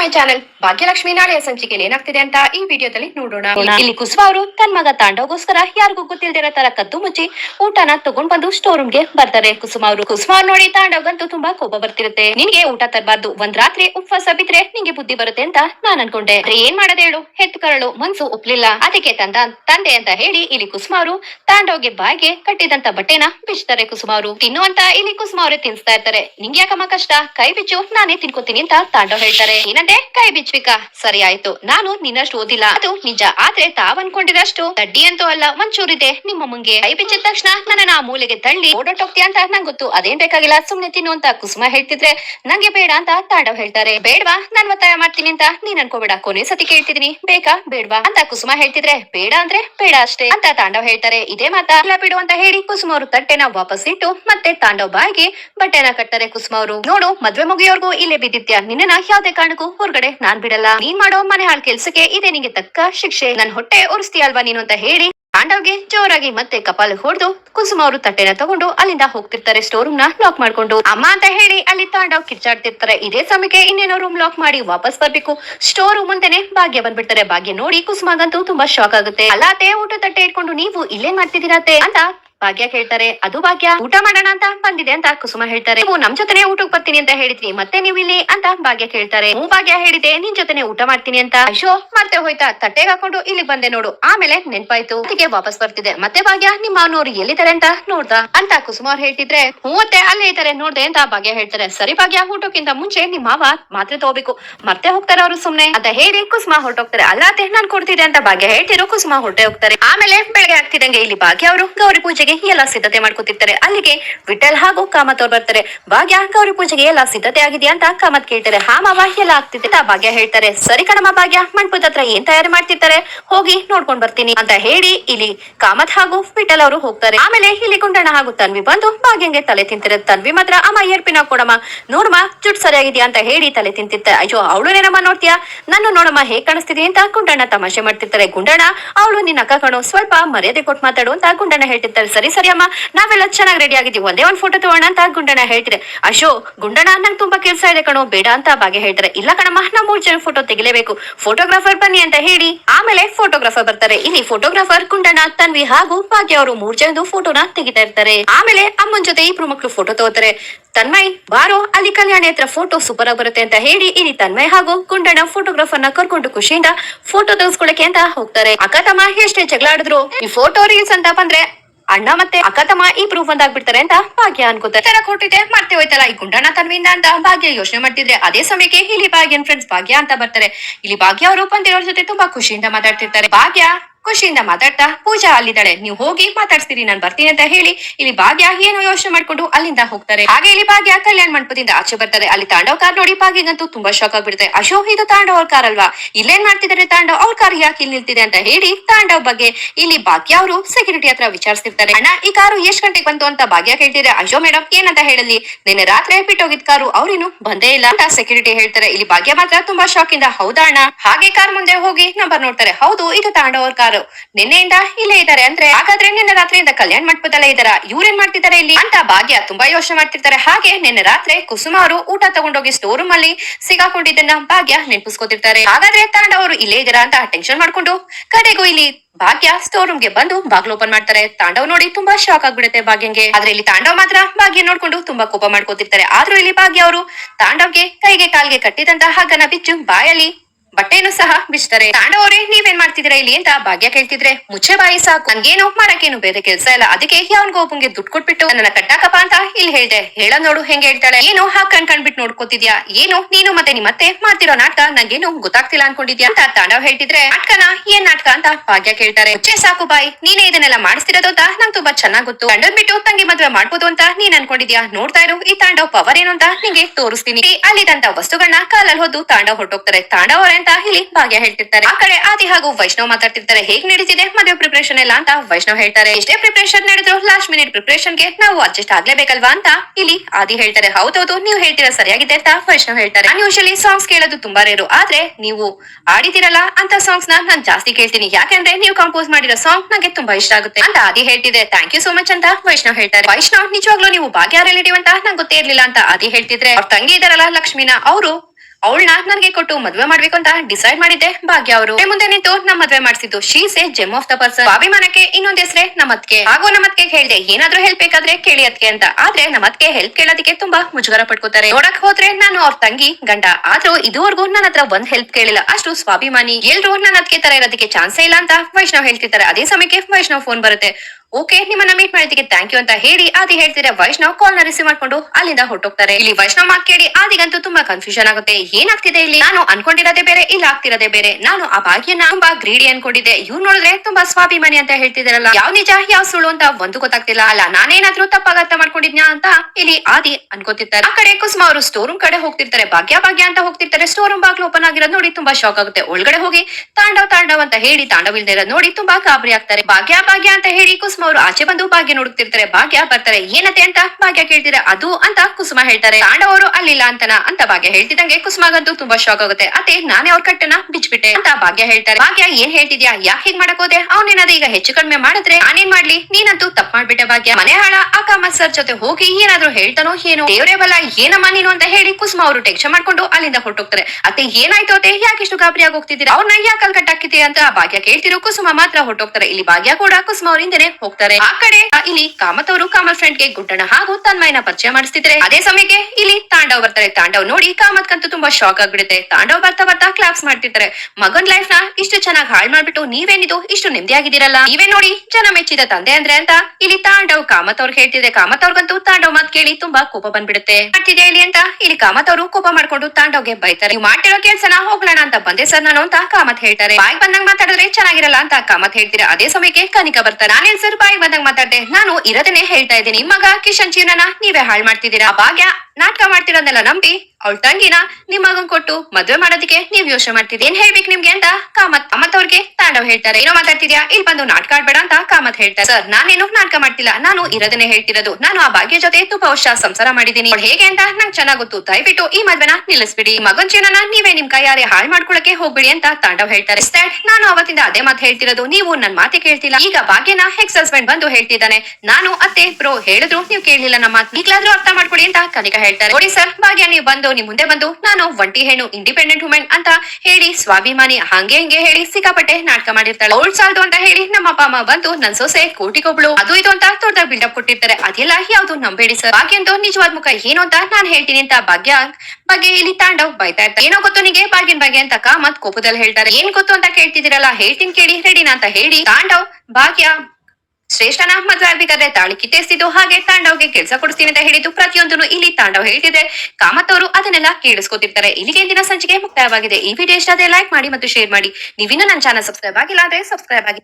My channel Bhagyalakshmi ನಾಳೆಯ ಸಂಚಿಕೆಯಲ್ಲಿ ಏನಾಗ್ತಿದೆ ಅಂತ ಈ ವಿಡಿಯೋದಲ್ಲಿ ನೋಡೋಣ. ಇಲ್ಲಿ ಕುಸುಮ ಅವರು ತನ್ನ ಮಗ ತಾಂಡವಗೋಸ್ಕರ ಯಾರಿಗೂ ಗೊತ್ತಿಲ್ದಿರೋ ತರ ಕದ್ದು ಮುಚ್ಚಿ ಊಟನ ತಗೊಂಡ್ ಬಂದು ಸ್ಟೋರ್ ರೂಮ್ಗೆ ಬರ್ತಾರೆ ಕುಸುಮ ಅವರು. ಕುಸುಮ ಅವ್ರ್ ನೋಡಿ ತಾಂಡವ್ಗಂತೂ ತುಂಬಾ ಕೋಪ ಬರ್ತಿರುತ್ತೆ. ನಿನ್ಗೆ ಊಟ ತರಬಾರ್ದು. ಒಂದ್ ರಾತ್ರಿ ಉಪವಾಸ ಬಿದ್ರೆ ನಿಂಗೆ ಬುದ್ಧಿ ಬರುತ್ತೆ ಅಂತ ನಾನ್ ಅನ್ಕೊಂಡೆ. ಏನ್ ಮಾಡೋದ್ ಹೇಳು? ಹೆತ್ತು ಕರಳು ಮನ್ಸು ಒಪ್ಲಿಲ್ಲ. ಅದಕ್ಕೆ ತಂದ ತಂದೆ ಅಂತ ಹೇಳಿ ಇಲ್ಲಿ ಕುಸುಮ ಅವರು ತಾಂಡವ್ಗೆ ಬಾಯಿಗೆ ಕಟ್ಟಿದಂತ ಬಟ್ಟೆನ ಬಿಚ್ತಾರೆ ಕುಸುಮ ಅವರು. ತಿನ್ನು ಅಂತ ಇಲ್ಲಿ ಕುಸುಮ ಅವರೇ ತಿನ್ಸ್ತಾ ಇರ್ತಾರೆ. ನಿಂಗೆ ಯಾಕಮ್ಮ ಕಷ್ಟ? ಕೈ ಬಿಚ್ಚು ನಾನೇ ತಿನ್ಕೋತೀನಿ ಅಂತ ತಾಂಡವ್ ಹೇಳ್ತಾರೆ. ಏನಂತೆ ಕೈ ಬಿಚ್ಚಿಕಾ ಸರಿ ಆಯ್ತು. ನಾನು ನಿನ್ನಷ್ಟು ಓದಿಲ್ಲ. ಅದು ನಿಜ. ಆದ್ರೆ ತಾವ್ ಅನ್ಕೊಂಡಿರಷ್ಟು ದಡ್ಡಿ ಅಂತೂ ಅಲ್ಲ. ಒಂಚೂರಿದೆ ನಿಮ್ಮ ಮುಂಗೆ ಕೈ ಬಿಚ್ಚಿದ ತಕ್ಷಣ ನನ್ನ ಆ ಮೂಲೆಗೆ ತಳ್ಳಿ ಓಡೋಟೋಗ್ತೀಯ ಅಂತ ನಂಗೆ ಗೊತ್ತು. ಅದೇನ್ ಬೇಕಾಗಿಲ್ಲ. ಸುಮ್ನೆ ತಿನ್ನು ಅಂತ ಕುಸುಮ ಹೇಳ್ತಿದ್ರೆ ನಂಗೆ ಬೇಡ ಅಂತ ತಾಂಡವ್ ಹೇಳ್ತಾರೆ. ಬೇಡ್ವಾ? ನಾನ್ ಒತ್ತಾಯ ಮಾಡ್ತೀನಿ ಅಂತ ನೀನ್ ಅನ್ಕೋಬೇಡ. ಕೊನೆ ಸತಿ ಕೇಳ್ತಿದೀನಿ. ಬೇಕಾ? ಬೇಡ್ವಾ? ಅಂತ ಕುಸುಮ ಹೇಳ್ತಿದ್ರೆ ಬೇಡ ಅಂದ್ರೆ ಬೇಡ ಅಷ್ಟೇ ಅಂತ ತಾಂಡವ್ ಹೇಳ್ತಾರೆ. ಇದೇ ಮಾತಾ ಇಲ್ಲ ಬಿಡು ಅಂತ ಹೇಳಿ ಕುಸುಮ ಅವರು ತಟ್ಟೆನ ವಾಪಸ್ ಇಟ್ಟು ಮತ್ತೆ ತಾಂಡವ್ ಬಾಯಿಗೆ ಬಟ್ಟೆನ ಕಟ್ತಾರೆ ಕುಸುಮ ಅವರು ನೋಡು, ಮದ್ವೆ ಮುಗಿಯೋರ್ಗೂ ಇಲ್ಲೇ ಬಿದ್ದಿತ್ಯಾ ನಿನ್ನ ಯಾವ್ದೇ ಕಾರಣಕ್ಕೂ ಹೊರಗಡೆ ನಾನ್ ಬಿಡಲ್ಲ. ನೀನ್ ಮಾಡೋ ಮನೆ ಹಾಳ್ ಕೆಲ್ಸಕ್ಕೆ ಇದೇ ನಿಂಗೆ ತಕ್ಕ ಶಿಕ್ಷೆ. ನನ್ ಹೊಟ್ಟೆ ಉರಿಸ್ತೀಯಲ್ವಾ ನೀನು ಅಂತ ಹೇಳಿ ತಾಂಡವ್ಗೆ ಜೋರಾಗಿ ಮತ್ತೆ ಕಪಾಲ್ ಹೊಡೆದು ಕುಸುಮ ಅವರು ತಟ್ಟೆನ ತಗೊಂಡು ಅಲ್ಲಿಂದ ಹೋಗ್ತಿರ್ತಾರೆ ಸ್ಟೋರ್ ರೂಮ್ನ ಲಾಕ್ ಮಾಡ್ಕೊಂಡು. ಅಮ್ಮ ಅಂತ ಹೇಳಿ ಅಲ್ಲಿ ತಾಂಡವ್ ಕಿರ್ಚಾಡ್ತಿರ್ತಾರೆ. ಇದೇ ಸಮಯಕ್ಕೆ ಇನ್ನೇನೋ ರೂಮ್ ಲಾಕ್ ಮಾಡಿ ವಾಪಸ್ ಬರ್ಬೇಕು. ಸ್ಟೋರ್ ರೂಮ್ ಅಂತಾನೆ ಭಾಗ್ಯ ಬಂದ್ಬಿಡ್ತಾರೆ. ಭಾಗ್ಯ ನೋಡಿ ಕುಸುಮಗಂತೂ ತುಂಬಾ ಶಾಕ್ ಆಗುತ್ತೆ. ಅಲ್ಲಾತೆ ಊಟ ತಟ್ಟೆ ಇಟ್ಕೊಂಡು ನೀವು ಇಲ್ಲೇ ಮಾಡ್ತಿದ್ದೀರತ್ತೆ ಅಂತ ಭಾಗ್ಯ ಕೇಳ್ತಾರೆ, ಅದು ಭಾಗ್ಯ, ಊಟ ಮಾಡೋಣ ಅಂತ ಬಂದಿದೆ ಅಂತ ಕುಸುಮ ಹೇಳ್ತಾರೆ. ನೀವು ನಮ್ ಜೊತೆನೆ ಊಟಕ್ಕೆ ಬರ್ತೀನಿ ಅಂತ ಹೇಳಿದ್ರಿ, ಮತ್ತೆ ನೀವು ಇಲ್ಲಿ ಅಂತ ಭಾಗ್ಯ ಕೇಳ್ತಾರೆ. ಹ್ಞೂ ಭಾಗ್ಯ ಹೇಳಿದೆ, ನಿನ್ ಜೊತೆನೆ ಊಟ ಮಾಡ್ತೀನಿ ಅಂತ. ಅಶೋ ಮತ್ತೆ ಹೋಯ್ತಾ, ತಟ್ಟೆಗೆ ಹಾಕೊಂಡು ಇಲ್ಲಿ ಬಂದೆ ನೋಡು. ಆಮೇಲೆ ನೆನ್ಪಾಯ್ತು ಅದಕ್ಕೆ ವಾಪಸ್ ಬರ್ತಿದೆ ಮತ್ತೆ ಭಾಗ್ಯ, ನಿಮ್ಮ ಮಾವನವ್ರು ಎಲ್ಲಿದ್ದಾರೆ ಅಂತ ನೋಡ್ದ. ಅಂತ ಕುಸುಮ ಅವ್ರು ಹೇಳ್ತಿದ್ರೆ ಮೂವತ್ತೆ ಅಲ್ಲೇ ಇದ್ದಾರೆ, ನೋಡ್ದೆ ಅಂತ ಭಾಗ್ಯ ಹೇಳ್ತಾರೆ. ಸರಿ ಭಾಗ್ಯ, ಊಟಕ್ಕಿಂತ ಮುಂಚೆ ನಿಮ್ಮ ಮಾವ ಮಾತ್ರ ತಗೋಬೇಕು. ಮತ್ತೆ ಹೋಗ್ತಾರೆ ಅವರು ಸುಮ್ನೆ. ಅಂತ ಹೇಳಿ ಕುಸುಮ ಹೊರಟೋಗ್ತಾರೆ ಅಲ್ಲಾತೆ ನಾನ್ ಕೊಡ್ತಿದ್ದೆ ಅಂತ ಭಾಗ್ಯ ಹೇಳ್ತಿರೋ ಕುಸುಮ ಹೊರಟೆ ಹೋಗ್ತಾರೆ. ಆಮೇಲೆ ಬೆಳಗ್ಗೆ ಆಗ್ತಿದಂಗೆ ಇಲ್ಲಿ ಭಾಗ್ಯ ಅವರು ಗೌರಿ ಪೂಜೆಗೆ ಎಲ್ಲ ಸಿದ್ಧತೆ ಮಾಡ್ಕೊತಿರ್ತಾರೆ. ಅಲ್ಲಿಗೆ ವಿಠಲ್ ಹಾಗೂ ಕಾಮತ್ ಅವ್ರು ಬರ್ತಾರೆ. ಭಾಗ್ಯ ಗೌರಿ ಪೂಜೆಗೆ ಎಲ್ಲ ಸಿದ್ಧತೆ ಆಗಿದೆಯಾ ಅಂತ ಕಾಮತ್ ಕೇಳ್ತಾರೆ. ಹಾ ಮಾವ, ಎಲ್ಲ ಆಗ್ತಿದೆ ಭಾಗ್ಯ ಹೇಳ್ತಾರೆ. ಸರಿ ಕಣಮ್ಮ ಭಾಗ್ಯ, ಮಂಟಪದ ಹತ್ರ ಏನ್ ತಯಾರಿ ಮಾಡ್ತಿರ್ತಾರೆ? ಹೋಗಿ ನೋಡ್ಕೊಂಡ್ ಬರ್ತೀನಿ ಅಂತ ಹೇಳಿ ಇಲ್ಲಿ ಕಾಮತ್ ಹಾಗೂ ವಿಠಲ್ ಅವರು ಹೋಗ್ತಾರೆ. ಆಮೇಲೆ ಇಲ್ಲಿ ಗುಂಡಣ್ಣ ಹಾಗೂ ತನ್ವಿ ಬಂದು ಭಾಗ್ಯಂಗೆ ತಲೆ ತಿಂತಾರೆ ತನ್ವಿ ಮಾತ್ರ, ಅಮ್ಮ ಏರ್ಪಿನ ಕೊಡಮ್ಮ. ನೋಡಮ್ಮ ಜುಟ್ ಸರಿಯಾಗಿದ್ಯಾ ಅಂತ ಹೇಳಿ ತಲೆ ತಿಂತಿರ್ತಾರೆ ಅಯ್ಯೋ, ಅವಳು ಏನಮ್ಮ ನೋಡ್ತೀಯಾ? ನಾನು ನೋಡಮ್ಮ, ಹೇಗ್ ಕಾಣಿಸ್ತಿದೆ ಅಂತ ಗುಂಡಣ್ಣ ತಮಾಷೆ ಮಾಡ್ತಿರ್ತಾರೆ. ಗುಂಡಣ್ಣ, ಅವಳು ನಿನ್ನ ಅಕ್ಕ ಕಣೋ, ಸ್ವಲ್ಪ ಮರ್ಯಾದೆ ಕೊಟ್ಟು ಮಾತಾಡು ಅಂತ ಗುಂಡಣ್ಣ ಹೇಳ್ತಿರ್ತಾರೆ. ಸರಿ ಸರಿ ಅಮ್ಮ, ನಾವೆಲ್ಲ ಚೆನ್ನಾಗಿ ರೆಡಿ ಆಗಿದ್ದೀವಿ. ಒಂದೇ ಒಂದ್ ಫೋಟೋ ತಗೋಣ ಅಂತ ಗುಂಡಣ್ಣ ಹೇಳ್ತಿದೆ. ಅಶೋ, ಗುಂಡಣ್ಣ ನಂಗೆ ತುಂಬಾ ಕೆಲಸ ಇದೆ ಕಣೋ, ಬೇಡ ಅಂತ ಬಾಗೆ ಹೇಳ್ತಾರೆ. ಇಲ್ಲ ಕಣಮ್ಮ ನಾ ಮೂರ್ ಜನ ಫೋಟೋ ತೆಗಿಲೇಬೇಕು. ಫೋಟೋಗ್ರಾಫರ್ ಬನ್ನಿ ಅಂತ ಹೇಳಿ. ಆಮೇಲೆ ಫೋಟೋಗ್ರಾಫರ್ ಬರ್ತಾರೆ. ಇಲ್ಲಿ ಫೋಟೋಗ್ರಾಫರ್ ಗುಂಡಣ್ಣ, ತನ್ವಿ ಹಾಗೂ ಭಾಗ್ಯ ಅವರು ಮೂರ್ ಜನದು ಫೋಟೋನ ತೆಗಿತಾ ಇರ್ತಾರೆ. ಆಮೇಲೆ ಅಮ್ಮನ್ ಜೊತೆ ಇಬ್ರು ಮಕ್ಳು ಫೋಟೋ ತಗೋತಾರೆ. ತನ್ಮಯ್, ಬಾರೋ, ಅಲ್ಲಿ ಕಲ್ಯಾಣಿ ಹತ್ರ ಫೋಟೋ ಸೂಪರ್ ಆಗಿ ಬರುತ್ತೆ ಅಂತ ಹೇಳಿ, ಇಲ್ಲಿ ತನ್ಮಯ್ ಹಾಗೂ ಗುಂಡಣ್ಣ ಫೋಟೋಗ್ರಾಫರ್ನ ಕರ್ಕೊಂಡು ಖುಷಿಯಿಂದ ಫೋಟೋ ತೆಗೆಸ್ಕೊಳಕ್ಕೆ ಅಂತ ಹೋಗ್ತಾರೆ. ಅಕ್ಕ ತಮ್ಮ, ಎಷ್ಟೇ ಜಗಳ ಆಡಿದ್ರು, ಈ ಫೋಟೋ ರೀಲ್ಸ್ ಅಂತ ಬಂದ್ರೆ ಅಣ್ಣ ಮತ್ತೆ ಅಕ್ಕ ತಮ್ಮ ಇಬ್ರು ಒಂದಾಗ್ಬಿಡ್ತಾರೆ ಅಂತ ಭಾಗ್ಯ ಅನ್ಕೋತಾರೆ. ತರ ಕೊಟ್ಟಿದೆ ಮತ್ತೆ ಹೋಯ್ತಲ್ಲ ಈ ಗುಂಡಣ್ಣ ತನ್ವಿಂದ ಅಂತ ಭಾಗ್ಯ ಯೋಚನೆ ಮಾಡ್ತಿದ್ರೆ ಅದೇ ಸಮಯಕ್ಕೆ ಇಲ್ಲಿ ಭಾಗ್ಯನ್ ಫ್ರೆಂಡ್ಸ್ ಭಾಗ್ಯ ಅಂತ ಬರ್ತಾರೆ. ಇಲ್ಲಿ ಭಾಗ್ಯ ಅವರು ಜೊತೆ ತುಂಬಾ ಖುಷಿಯಿಂದ ಮಾತಾಡ್ತಿರ್ತಾರೆ. ಭಾಗ್ಯ ಖುಷಿಯಿಂದ ಮಾತಾಡ್ತಾ ಪೂಜಾ ಅಲ್ಲಿದ್ದಾಳೆ. ನೀವು ಹೋಗಿ ಮಾತಾಡ್ತೀರಿ ನಾನು ಬರ್ತೀನಿ ಅಂತ ಹೇಳಿ. ಇಲ್ಲಿ ಭಾಗ್ಯ ಏನೋ ಯೋಚನೆ ಮಾಡ್ಕೊಂಡು ಅಲ್ಲಿಂದ ಹೋಗ್ತಾರೆ. ಹಾಗೆ ಇಲ್ಲಿ ಭಾಗ್ಯ ಕಲ್ಯಾಣ ಮಂಟಪದಿಂದ ಆಚೆ ಬರ್ತಾರೆ ಅಲ್ಲಿ ತಾಂಡವ್ ಕಾರ್ ನೋಡಿ ಭಾಗ್ಯಗಂತೂ ತುಂಬಾ ಶಾಕ್ ಆಗ್ಬಿಡುತ್ತೆ. ಅಶೋಕ್, ಇದು ತಾಂಡವ್ ಕಾರ್ ಅಲ್ವಾ? ಇಲ್ಲೇನ್ ಮಾಡ್ತಿದ್ದಾರೆ ತಾಂಡವ್? ಅವ್ರ ಕಾರ್ ಯಾಕೆ ಇಲ್ಲಿ ನಿಲ್ತಿದೆ ಅಂತ ಹೇಳಿ ತಾಂಡವ್ ಬಗ್ಗೆ ಇಲ್ಲಿ ಭಾಗ್ಯ ಅವರು ಸೆಕ್ಯೂರಿಟಿ ಹತ್ರ ವಿಚಾರಿಸ್ತಿರ್ತಾರೆ. ಅಣ್ಣ, ಈ ಕಾರು ಎಷ್ಟ್ ಗಂಟೆಗೆ ಬಂತು ಅಂತ ಭಾಗ್ಯ ಕೇಳ್ತಿದ್ರೆ ಅಶೋ ಮೇಡಮ್ ಏನಂತ ಹೇಳಲಿ? ನಿನ್ನೆ ರಾತ್ರಿ ಬಿಟ್ಟೋಗಿದ್ ಕಾರು ಅವ್ರೇನು ಬಂದೇ ಇಲ್ಲ ಅಂತ ಸೆಕ್ಯೂರಿಟಿ ಹೇಳ್ತಾರೆ. ಇಲ್ಲಿ ಭಾಗ್ಯ ಮಾತ್ರ ತುಂಬಾ ಶಾಕ್ ಇಂದ, ಹೌದಾ ಅಣ್ಣ? ಹಾಗೆ ಕಾರ್ ಮುಂದೆ ಹೋಗಿ ನಂಬರ್ ನೋಡ್ತಾರೆ. ಹೌದು, ಇದು ತಾಂಡವ್ ಕಾರು. ನಿನ್ನೆಯಿಂದ ಇಲ್ಲೇ ಇದ್ದಾರೆ ಅಂದ್ರೆ ಹಾಗಾದ್ರೆ ನಿನ್ನೆ ರಾತ್ರಿಯಿಂದ ಕಲ್ಯಾಣ ಮಂಟಪದಲ್ಲೇ ಇದಾರ ಇವ್ರೇನ್ ಮಾಡ್ತಿದ್ದಾರೆ ಇಲ್ಲಿ? ಅಂತ ಭಾಗ್ಯ ತುಂಬಾ ಯೋಚನೆ ಮಾಡ್ತಿರ್ತಾರೆ. ಹಾಗೆ ನಿನ್ನೆ ರಾತ್ರಿ ಕುಸುಮ ಅವರು ಊಟ ತಗೊಂಡೋಗಿ ಸ್ಟೋರ್ ರೂಮ್ ಅಲ್ಲಿ ಸಿಗಾಕೊಂಡಿದ್ದನ್ನ ಭಾಗ್ಯ ನೆನಪಿಸ್ಕೊತಿರ್ತಾರೆ. ಹಾಗಾದ್ರೆ ತಾಂಡ ಅವರು ಇಲ್ಲೇ ಇದಾರ ಅಂತ ಟೆನ್ಷನ್ ಮಾಡ್ಕೊಂಡು ಕಡೆಗೂ ಇಲ್ಲಿ ಭಾಗ್ಯ ಸ್ಟೋರ್ ರೂಮ್ಗೆ ಬಂದು ಬಾಗ್ಲು ಓಪನ್ ಮಾಡ್ತಾರೆ. ತಾಂಡವ್ ನೋಡಿ ತುಂಬಾ ಶಾಕ್ ಆಗ್ಬಿಡುತ್ತೆ ಭಾಗ್ಯಂಗೆ. ಆದ್ರೆ ಇಲ್ಲಿ ತಾಂಡವ್ ಮಾತ್ರ ಭಾಗ್ಯ ನೋಡ್ಕೊಂಡು ತುಂಬಾ ಕೋಪ ಮಾಡ್ಕೋತಿರ್ತಾರೆ. ಆದ್ರೂ ಇಲ್ಲಿ ಭಾಗ್ಯ ಅವರು ತಾಂಡವ್ಗೆ ಕೈಗೆ ಕಾಲ್ಗೆ ಕಟ್ಟಿದಂತಹ ಹಗ್ಗನ ಬಿಚ್ಚು ಬಾಯಲ್ಲಿ ಬಟ್ಟೆಯನ್ನು ಸಹ ಬಿಚ್ತಾರೆ. ತಾಂಡವರೇ, ನೀವೇನ್ ಮಾಡ್ತಿದ್ದೀರಾ ಇಲ್ಲಿ ಅಂತ ಭಾಗ್ಯ ಕೇಳ್ತಿದ್ರೆ, ಮುಚ್ಚೆ ಬಾಯಿ ಸಾಕು, ನನ್ಗೇನು ಮಾಡಕ್ಕೇನು ಬೇರೆ ಕೆಲಸ ಇಲ್ಲ. ಅದಕ್ಕೆ ಯಾವನ್ಗೋ ಒಬ್ಬಂಗೆ ದುಡ್ಡು ಕೊಟ್ಬಿಟ್ಟು ನನ್ನ ಕಟ್ಟಾಕಪ್ಪ ಅಂತ ಇಲ್ಲಿ ಹೇಳ್ದೆ. ಹೇಳ ನೋಡು, ಹೆಂಗ್ ಹೇಳ್ತಾಳೆ. ಏನು ಹಾಕ್ ಕಣ್ ಕಣ್ಬಿಟ್ಟು ನೋಡ್ಕೋತಿದ್ಯಾ? ಏನು? ನೀನು ಮತ್ತೆ ನಿಮ್ಮತ್ತೆ ಮಾಡ್ತಿರೋ ನಾಟಕ ನಂಗೇನು ಗೊತ್ತಾಗ್ತಿಲ್ಲ ಅನ್ಕೊಂಡಿದ್ಯಾ? ಅಂತ ತಾಂಡವ್ ಹೇಳ್ತಿದ್ರೆ, ನಾಟಕನ? ಏನ್ ನಾಟಕ? ಅಂತ ಭಾಗ್ಯ ಕೇಳ್ತಾರೆ. ಮುಚ್ಚೆ ಸಾಕು ಬಾಯಿ, ನೀನೇ ಇದನ್ನೆಲ್ಲ ಮಾಡಿಸ್ತಿರೋದು ಅಂತ ನಂಗೆ ತುಂಬಾ ಚೆನ್ನಾಗ್ ಗೊತ್ತು. ಗಂಡನ್ ಬಿಟ್ಟು ತಂಗಿ ಮದ್ವೆ ಮಾಡ್ಬೋದು ಅಂತ ನೀನ್ ಅನ್ಕೊಂಡಿದ್ಯಾ? ನೋಡ್ತಾ ಇರು, ಈ ತಾಂಡವ್ ಪವರ್ ಏನು ಅಂತ ನಿಂಗೆ ತೋರಿಸ್ತೀನಿ. ಅಲ್ಲಿದಂತ ವಸ್ತುಗಳನ್ನ ಕಾಲಲ್ಲಿ ಹೊದ್ದು ತಾಂಡವ್ ಹೊರಟೋಗ್ತಾರೆ. ತಾಂಡವ್ ಅವ್ರೆ ಅಂತ ಇಲ್ಲಿ ಭಾಗ್ಯ ಹೇಳ್ತಿರ್ತಾರೆ. ಆ ಕಡೆ ಆದಿ ಹಾಗೂ ವೈಷ್ಣವ್ ಮಾತಾಡ್ತಿರ್ತಾರೆ. ಹೇಗ್ ನಡೀತಿದೆ ಮದುವೆ ಪ್ರಿಪರೇಷನ್ ಎಲ್ಲ ಅಂತ ವೈಷ್ಣವ್ ಹೇಳ್ತಾರೆ. ಎಷ್ಟೇ ಪ್ರಿಪರೇಷನ್ ನಡೆದ್ರು ಲಾಸ್ಟ್ ಮಿನಿಟ್ ಪ್ರಿಪರೇಷನ್ಗೆ ನಾವು ಅಡ್ಜಸ್ಟ್ ಆಗ್ಲೇಬೇಕಲ್ವಾ ಅಂತ ಇಲ್ಲಿ ಆದಿ ಹೇಳ್ತಾರೆ. ಹೌದೌದು, ನೀವು ಹೇಳ್ತೀರಾ ಸರಿಯಾಗಿದೆ ಅಂತ ವೈಷ್ಣವ್ ಹೇಳ್ತಾರೆ. ನಾನು ಯೂಶಲಿ ಸಾಂಗ್ಸ್ ಕೇಳೋದು ತುಂಬಾ ರೇರು ಆದ್ರೆ ನೀವು ಆಡಿದಿರಲ್ಲ ಅಂತ ಸಾಂಗ್ಸ್ನ ನಾನ್ ಜಾಸ್ತಿ ಕೇಳ್ತೀನಿ. ಯಾಕಂದ್ರೆ ನೀವು ಕಂಪೋಸ್ ಮಾಡಿರೋ ಸಾಂಗ್ ನಂಗೆ ತುಂಬಾ ಇಷ್ಟ ಆಗುತ್ತೆ. ಅಂತ ಆದಿ ಹೇಳ್ತಿದೆ. ಥ್ಯಾಂಕ್ ಯು ಸೋ ಮಚ್ ಅಂತ ವೈಷ್ಣವ್ ಹೇಳ್ತಾರೆ. ವೈಷ್ಣವ್, ನಿಜವಾಗ್ಲೂ ನೀವು ಭಾಗ್ಯ ರಿಲೇಟಿವ್ ಅಂತ ನಂಗೆ ಗೊತ್ತೇ ಇರ್ಲಿಲ್ಲ ಅಂತ ಆದಿ ಹೇಳ್ತಿದ್ರೆ. ಅವ್ರ ತಂಗಿ ಇದಾರಲ್ಲ ಲಕ್ಷ್ಮಿನ, ಅವರು ಅವಳನ್ನ ನನಗೆ ಕೊಟ್ಟು ಮದ್ವೆ ಮಾಡ್ಬೇಕು ಅಂತ ಡಿಸೈಡ್ ಮಾಡಿದ್ದೆ. ಭಾಗ್ಯ ಅವರು. ಮುಂದೆ ನಿಂತು ನಮ್ ಮದ್ವೆ ಮಾಡಿಸಿದ್ದು. She's a gem of the person ಅಭಿಮಾನಕ್ಕೆ ಇನ್ನೊಂದ್ ಹೆಸರೇ ನಮ್ಮತ್ಗೆ. ಹಾಗೂ ನಮ್ಮತ್ಗೆ ಹೇಳ್ದೆ, ಏನಾದ್ರೂ ಹೆಲ್ಪ್ ಬೇಕಾದ್ರೆ ಕೇಳಿ ಅಂತ. ಆದ್ರೆ ನಮ್ಮತ್ಗೆ ಹೆಲ್ಪ್ ಕೇಳೋದಕ್ಕೆ ತುಂಬಾ ಮುಜುಗರ ಪಡ್ಕೋತಾರೆ ನೋಡಕ್ ಹೋದ್ರೆ ನಾನು ಅವ್ರ ತಂಗಿ, ಗಂಡ. ಆದ್ರೂ ಇದುವರೆಗೂ ನನ್ನ ಹತ್ರ ಒಂದ್ ಹೆಲ್ಪ್ ಕೇಳಿಲ್ಲ. ಅಷ್ಟು ಸ್ವಾಭಿಮಾನಿ. ಎಲ್ರು ನನ್ನ ಅದಕ್ಕೆ ತರ ಇರೋದಕ್ಕೆ ಚಾನ್ಸೇ ಇಲ್ಲ ಅಂತ ವೈಷ್ಣವ್ ಹೇಳ್ತಿರ್ತಾರೆ. ಅದೇ ಸಮಯಕ್ಕೆ ವೈಷ್ಣವ್ ಫೋನ್ ಬರುತ್ತೆ. ಓಕೆ, ನಿಮ್ಮನ್ನ ಮೀಟ್ ಮಾಡಿದಕ್ಕೆ ಥ್ಯಾಂಕ್ ಯು ಅಂತ ಹೇಳಿ ಆದಿ ಹೇಳ್ತಿದ್ರೆ ವೈಷ್ಣವ್ ಕಾಲ್ನ ರಿಸೀವ್ ಮಾಡ್ಕೊಂಡು ಅಲ್ಲಿಂದ ಹೊರಟೋಗ್ತಾರೆ. ಇಲ್ಲಿ ವೈಷ್ಣವ್ ಮಾತ್ ಕೇಳಿ ಆದಿಗಂತೂ ತುಂಬಾ ಕನ್ಫ್ಯೂಷನ್ ಆಗುತ್ತೆ. ಏನಾಗ್ತಿದೆ ಇಲ್ಲಿ? ನಾನು ಅನ್ಕೊಂಡಿರೋದೇ ಬೇರೆ, ಇಲ್ಲ ಆಗ್ತಿರೋದೇ ಬೇರೆ. ನಾನು ಆ ಭಾಗ್ಯನ ತುಂಬಾ ಗ್ರೀಡಿ ಅನ್ಕೊಂಡಿದ್ದೆ. ಇವ್ರು ನೋಡಿದ್ರೆ ತುಂಬಾ ಸ್ವಾಭಿಮಾನಿ ಅಂತ ಹೇಳ್ತಿದಾರಲ್ಲ ಯಾವ ನಿಜ, ಯಾವ ಸುಳ್ಳು ಅಂತ ಒಂದು ಗೊತ್ತಾಗ್ತಿಲ್ಲ. ಅಲ್ಲ, ನಾನೇನಾದ್ರೂ ತಪ್ಪಾಗಿ ಅರ್ಥ ಮಾಡ್ಕೊಂಡಿದ್ನಾ ಅಂತ ಇಲ್ಲಿ ಆದಿ ಅನ್ಕೋತಿರ್ತಾರೆ. ಆ ಕಡೆ ಕುಸುಮ ಅವರು ಸ್ಟೋರ್ ರೂಮ್ ಕಡೆ ಹೋಗ್ತಿರ್ತಾರೆ. ಭಾಗ್ಯ ಭಾಗ್ಯ ಅಂತ ಹೋಗ್ತಿರ್ತಾರೆ. ಸ್ಟೋರ್ ರೂಮ್ ಬಾಗ್ಲು ಓಪನ್ ಆಗಿರೋದು ನೋಡಿ ತುಂಬಾ ಶಾಕ್ ಆಗುತ್ತೆ. ಒಳಗಡೆ ಹೋಗಿ ತಾಂಡವ್ ತಾಂಡವ್ ಅಂತ ಹೇಳಿ ತಾಂಡವ್ ಇಲ್ದೇ ನೋಡಿ ತುಂಬಾ ಗಾಬರಿ ಆಗ್ತಾರೆ. ಭಾಗ್ಯ ಭಾಗ್ಯ ಅಂತ ಹೇಳಿ ಕುಸುಮ ಅವರು ಆಚೆ ಬಂದು ಭಾಗ್ಯ ನೋಡುತ್ತಿರ್ತಾರೆ. ಭಾಗ್ಯ ಬರ್ತಾರೆ ಏನತೆ ಅಂತ ಭಾಗ್ಯ ಕೇಳ್ತೀರಾ ಅದು ಅಂತ ಕುಸುಮ ಹೇಳ್ತಾರೆ. ತಾಂಡವ್ ಅವರು ಅಲ್ಲಿಲ್ಲ ಅಂತನ ಅಂತ ಭಾಗ್ಯ ಹೇಳ್ತಿದಂಗೆ ಕುಸುಮಗಂತೂ ತುಂಬಾ ಶಾಕ್ ಆಗುತ್ತೆ. ಅತ್ತೆ, ನಾನೇ ಅವ್ರ ಕಟ್ಟನ ಬಿಚ್ಬಿಟ್ಟೆ ಅಂತ ಭಾಗ್ಯ ಹೇಳ್ತಾರೆ. ಭಾಗ್ಯ ಏನ್ ಹೇಳ್ತಿದ್ಯಾ? ಯಾಕೆ ಹೀಗ್ ಮಾಡಕೋದೆ ಅವನೇನಾದ ಈಗ ಹೆಚ್ಚು ಕಡಿಮೆ ಮಾಡಿದ್ರೆ ನಾನೇನ್ ಮಾಡ್ಲಿ? ನೀನಂತೂ ತಪ್ಪ ಮಾಡ್ಬಿಟ್ಟೆ ಭಾಗ್ಯ. ಮನೆ ಹಾಳ ಆ ಸರ್ ಜೊತೆ ಹೋಗಿ ಏನಾದ್ರೂ ಹೇಳ್ತಾನೋ ಏನೋ? ದೇವ್ರೇ ಬಲ, ಏನಮ್ಮ ನೀನು ಅಂತ ಹೇಳಿ ಕುಸುಮ ಅವರು ಟೆನ್ಷನ್ ಮಾಡ್ಕೊಂಡು ಅಲ್ಲಿಂದ ಹೊರಟೋಗ್ತಾರೆ. ಅತ್ತೆ, ಏನಾಯ್ತು ಅತ್ತೆ? ಯಾಕೆ ಇಷ್ಟು ಗಾಬರಿ ಆಗೋಗ್ತಿದ್ದೀರಾ? ಅವ್ರನ್ನ ಯಾಕೆ ಅಲ್ಲಿ ಅಂತ ಭಾಗ್ಯ ಕೇಳ್ತಿರೋ ಕುಸುಮ ಮಾತ್ರ ಹೊರಟೋಗ್ತಾರೆ. ಇಲ್ಲಿ ಭಾಗ್ಯ ಕೂಡ ಕುಸುಮ ಅವ್ರ ಹಿಂದೆನೆ ಹೋಗ್ತಾರೆ. ಆ ಕಡೆ ಇಲ್ಲಿ ಕಾಮತ್ ಅವರು ಕಾಮತ್ ಫ್ರೆಂಡ್ಗೆ ಗುಡ್ಡಣ ಹಾಗೂ ತನ್ಮಯನ ಪರಿಚಯ ಮಾಡಿಸ್ತಿದ್ರೆ. ಅದೇ ಸಮಯಕ್ಕೆ ಇಲ್ಲಿ ತಾಂಡವ್ ಬರ್ತಾರೆ. ತಾಂಡವ್ ನೋಡಿ ಕಾಮತ್ ಕಂತೂ ತುಂಬಾ ಶಾಕ್ ಆಗ್ಬಿಡುತ್ತೆ. ತಾಂಡವ್ ಬರ್ತಾ ಬರ್ತಾ ಕ್ಲಾಪ್ಸ್ ಮಾಡ್ತಿರ್ತಾರೆ. ಮಗನ್ ಲೈಫ್ನ ಇಷ್ಟು ಚೆನ್ನಾಗಿ ಹಾಳು ಮಾಡ್ಬಿಟ್ಟು ನೀವೇನಿದು ಇಷ್ಟು ನೆಮ್ಮದಿಯಾಗಿದ್ದೀರಲ್ಲ. ನೀವೇ ನೋಡಿ ಜನ ಮೆಚ್ಚಿದ ತಂದೆ ಅಂದ್ರೆ ಅಂತ ಇಲ್ಲಿ ತಾಂಡವ್ ಕಾಮತ್ ಅವ್ರು ಹೇಳ್ತಿದ್ರೆ ಕಾಮತ್ ಅವ್ರಿಗಂತೂ ತಾಂಡವ್ ಮಾತ್ ಕೇಳಿ ತುಂಬಾ ಕೋಪ ಬಂದ್ಬಿಡುತ್ತೆ. ಮಾಡ್ತಿದೆ ಇಲ್ಲಿ ಅಂತ ಇಲ್ಲಿ ಕಾಮತ್ ಅವರು ಕೋಪ ಮಾಡ್ಕೊಂಡು ತಾಂಡವ್ಗೆ ಬೈತಾರೆ. ನೀವು ಮಾಡ್ತಿರೋ ಕೆಲ್ಸನ ಹೋಗ್ಲಣ ಅಂತ ಬಂದೆ ಸರ್ ನಾನು ಅಂತ ಕಾಮತ್ ಹೇಳ್ತಾರೆ. ಬಾಯ್ ಬಂದಂಗ್ ಮಾತಾಡಿದ್ರೆ ಚೆನ್ನಾಗಿರಲ್ಲ ಅಂತ ಕಾಮತ್ ಹೇಳ್ತೀರಾ. ಅದೇ ಸಮಯಕ್ಕೆ ಕನಿಕಾ ಬರ್ತಾರೆ ನಾನೇನ್ ಸರ್ ಬಾಯ್ ಬಂದಂಗ್ ಮಾತಾಡ್ದೆ. ನಾನು ಇರೋದನ್ನೇ ಹೇಳ್ತಾ ಇದ್ದೀನಿ. ಮಗ ಕಿಶನ್ ಜೀವನನ ನೀವೇ ಹಾಳ್ ಮಾಡ್ತಿದ್ದೀರಾ? ಭಾಗ್ಯ. ನಾಟಕ ಮಾಡ್ತಿರೋದನ್ನೆಲ್ಲ ನಂಬಿ ಅವಳ ತಂಗಿನ ನಿಮ್ ಮಗನ್ ಕೊಟ್ಟು ಮದ್ವೆ ಮಾಡೋದಕ್ಕೆ ನೀವ್ ಯೋಚನೆ ಮಾಡ್ತೀರಿ ಏನ್ ಹೇಳ್ಬೇಕು ನಿಮ್ಗೆ ಅಂತ ಕಾಮತ್ ಕಾಮತ್ ಅವ್ರಿಗೆ ತಾಂಡವ್ ಹೇಳ್ತಾರೆ. ಏನೋ ಮಾತಾಡ್ತಿದ್ಯಾ? ಇಲ್ಲಿ ಬಂದು ನಾಟಕ ಆಡ್ಬೇಡ ಅಂತ ಕಾಮತ್ ಹೇಳ್ತಾರೆ. ಸರ್, ನಾನೇನು ನಾಟಕ ಮಾಡ್ತಿಲ್ಲ. ನಾನು ಇರೋದನ್ನೇ ಹೇಳ್ತಿರೋದು. ನಾನು ಆ ಭಾಗ್ಯ ಜೊತೆ ತುಂಬಾ ವರ್ಷ ಸಂಸಾರ ಮಾಡಿದೀನಿ ಹೇಗೆ ಅಂತ ನಂಗೆ ಚೆನ್ನಾಗ್ ಗೊತ್ತು. ದಯವಿಟ್ಟು ಈ ಮದ್ವೆನ ನಿಲ್ಲಿಸ್ಬಿಡಿ. ಮಗನ್ ಜೀವನ ನೀವೇ ನಿಮ್ ಕೈಯಾರೆ ಹಾಳ್ ಮಾಡ್ಕೊಳಕ್ಕೆ ಹೋಗ್ಬಿಡಿ ಅಂತ ತಾಂಡವ್ ಹೇಳ್ತಾರೆ. ನಾನು ಅವತ್ತಿಂದ ಅದೇ ಮಾತು ಹೇಳ್ತಿರೋದು. ನೀವು ನನ್ ಮಾತೆ ಕೇಳ್ತಿಲ್ಲ. ಈಗ ಭಾಗ್ಯನ ಎಕ್ಸ್ ಹಸ್ಬೆಂಡ್ ಬಂದು ಹೇಳ್ತಿದ್ದಾನೆ. ನಾನು, ಅತ್ತೆ ಬ್ರೋ ಹೇಳಿದ್ರು. ನೀವು ಕೇಳಲಿಲ್ಲ ನಮ್ಮ ಮಾತು. ಈಗ್ಲಾದ್ರೂ ಅರ್ಥ ಮಾಡ್ಕೊಡಿ ಅಂತ ಕನಿಕಾ ಹೇಳ್ತಾರೆ. ನೋಡಿ ಸರ್, ಭಾಗ್ಯ, ನೀವು ಬಂದು ನಿಮ್ ಮುಂದೆ ಬಂದು, ನಾನು ಒಂಟಿ ಹೆಣ್ಣು ಇಂಡಿಪೆಂಡೆಂಟ್ ವುಮೆನ್ ಅಂತ ಹೇಳಿ ಸ್ವಾಭಿಮಾನಿ, ಹಂಗೆ ಹಿಂಗೆ ಹೇಳಿ ಸಿಕ್ಕಾಪಟ್ಟೆ ನಾಟಕ ಮಾಡಿರ್ತಾಳೆ. ಓಲ್ಡ್ ಸಾಲ್ದು ಅಂತ ಹೇಳಿ ನಮ್ಮ ಅಪ್ಪ, ಅಮ್ಮ ಬಂದು ನನ್ ಸೊಸೆ, ಕೋಟಿಗೊಬ್ಳು, ಅದು ಇದು ಅಂತ ದೊಡ್ಡದಾಗ ಬಿಲ್ಡಪ್ ಕೊಟ್ಟಿರ್ತಾರೆ. ಅದೆಲ್ಲ ಯಾವ್ದು ನಂಬೇಡಿ ಸರ್. ಭಾಗ್ಯಂದು ನಿಜವಾದ ಮುಖ ಏನು ಅಂತ ನಾನ್ ಹೇಳ್ತೀನಿ ಅಂತ ಭಾಗ್ಯ ಬಗ್ಗೆ ಇಲ್ಲಿ ತಾಂಡವ್ ಬೈತಾ ಇರ್ತಾರೆ ಏನೋ ಗೊತ್ತು ನಿಗೆ, ಭಾಗ್ಯನ್ ಬಗ್ಗೆ ಅಂತ ಕಾಮತ್ ಕೋಪದಲ್ಲಿ ಹೇಳ್ತಾರೆ. ಏನ್ ಗೊತ್ತು ಅಂತ ಕೇಳ್ತಿದಿರಲ್ಲ ಹೇಳ್ತೀನಿ ಕೇಳಿ ರೆಡಿನಾ ಅಂತ ಹೇಳಿ ತಾಂಡವ್, ಭಾಗ್ಯ ಶ್ರೇಷ್ಠನ ಮದ್ವೆ ಆಗ್ಬೇಕಾದ್ರೆ ತಾಳಿ ಕಿತ್ತೇಸ್ತಿದ್ದು ಹಾಗೆ ತಾಂಡವ್ಗೆ ಕೆಲಸ ಕೊಡಿಸ್ತೀನಿ ಅಂತ ಹೇಳಿದ್ದು ಪ್ರತಿಯೊಂದನ್ನು ಇಲ್ಲಿ ತಾಂಡವ್ ಹೇಳ್ತಿದೆ ಕಾಮತ್ ಅವರು ಅದನ್ನೆಲ್ಲ ಕೇಳಿಸ್ಕೊತಿರ್ತಾರೆ. ಇಲ್ಲಿಗೆ ಇಂದಿನ ಸಂಚಿಕೆ ಮುಕ್ತಾಯವಾಗಿದೆ. ಈ ವಿಡಿಯೋ ಇಷ್ಟ ಲೈಕ್ ಮಾಡಿ ಮತ್ತು ಶೇರ್ ಮಾಡಿ. ನೀವಿನ್ನೂ ನನ್ನ ಚಾನಲ್ ಸಬ್ಸ್ಕ್ರೈಬ್ ಆಗಿಲ್ಲ ಅಂದ್ರೆ ಸಬ್ಸ್ಕ್ರೈಬ್ ಆಗಿ